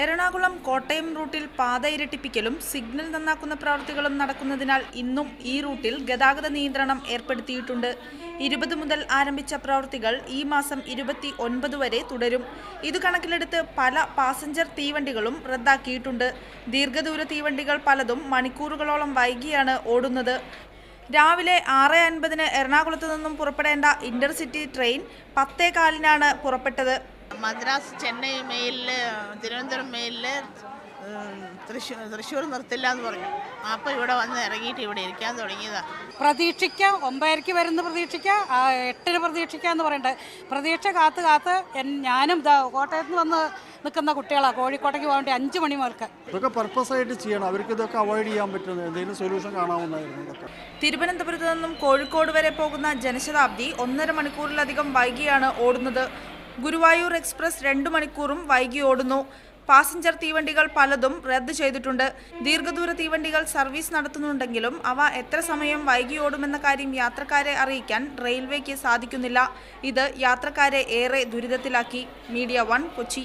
എറണാകുളം കോട്ടയം റൂട്ടിൽ പാത ഇരട്ടിപ്പിക്കലും സിഗ്നൽ നന്നാക്കുന്ന പ്രവൃത്തികളും നടക്കുന്നതിനാൽ ഇന്നും ഈ റൂട്ടിൽ ഗതാഗത നിയന്ത്രണം ഏർപ്പെടുത്തിയിട്ടുണ്ട്. ഇരുപത് മുതൽ ആരംഭിച്ച പ്രവൃത്തികൾ ഈ മാസം ഇരുപത്തി ഒൻപത് വരെ തുടരും. ഇത് കണക്കിലെടുത്ത് പല പാസഞ്ചർ തീവണ്ടികളും റദ്ദാക്കിയിട്ടുണ്ട്. ദീർഘദൂര തീവണ്ടികൾ പലതും മണിക്കൂറുകളോളം വൈകിയാണ് ഓടുന്നത്. രാവിലെ ആറ് അൻപതിന് എറണാകുളത്ത് നിന്നും പുറപ്പെടേണ്ട ഇന്റർസിറ്റി ട്രെയിൻ പത്തേ കാലിനാണ് പുറപ്പെട്ടത്. മദ്രാസ് ചെന്നൈ മെയിലിൽ തിരുവനന്തപുരം മെയിലിൽ തൃശ്ശൂർ തൃശ്ശൂർ നിർത്തില്ല എന്ന് പറഞ്ഞു. അപ്പോൾ ഇവിടെ വന്ന് ഇറങ്ങിയിട്ട് ഇവിടെ ഇരിക്കാൻ തുടങ്ങിയതാണ് പ്രതീക്ഷിക്കാം. ഒമ്പതരയ്ക്ക് വരുന്ന പ്രതീക്ഷിക്കാം. ആ, എട്ടിന് പ്രതീക്ഷിക്കാം എന്ന് പറയണ്ടേ. പ്രതീക്ഷ കാത്ത് കാത്ത് ഞാനും ദാ കോട്ടയത്ത് നിന്ന് വന്ന് നിൽക്കുന്ന കുട്ടികളാണ് കോഴിക്കോട്ടേക്ക് പോകേണ്ടി അഞ്ച് മണി മുതൽക്ക് ഇതൊക്കെ പർപ്പസ് ആയിട്ട് ചെയ്യണം. അവർക്ക് ഇതൊക്കെ അവോയ്ഡ് ചെയ്യാൻ പറ്റുന്ന എന്തെങ്കിലും സൊല്യൂഷൻ കാണാവുന്നതായിരുന്നു ഇതൊക്കെ. തിരുവനന്തപുരത്ത് നിന്നും കോഴിക്കോട് വരെ പോകുന്ന ജനശതാബ്ദി ഒന്നര മണിക്കൂറിലധികം വൈകിയാണ് ഓടുന്നത്. ഗുരുവായൂർ എക്സ്പ്രസ് രണ്ടു മണിക്കൂറും വൈകി ഓടുന്നു. പാസഞ്ചർ തീവണ്ടികൾ പലതും റദ്ദ് ചെയ്തിട്ടുണ്ട്. ദീർഘദൂര തീവണ്ടികൾ സർവീസ് നടത്തുന്നുണ്ടെങ്കിലും അവ എത്ര സമയം വൈകി ഓടുമെന്ന കാര്യം യാത്രക്കാരെ അറിയിക്കാൻ റെയിൽവേക്ക് സാധിക്കുന്നില്ല. ഇത് യാത്രക്കാരെ ഏറെ ദുരിതത്തിലാക്കി. Media One Kochi.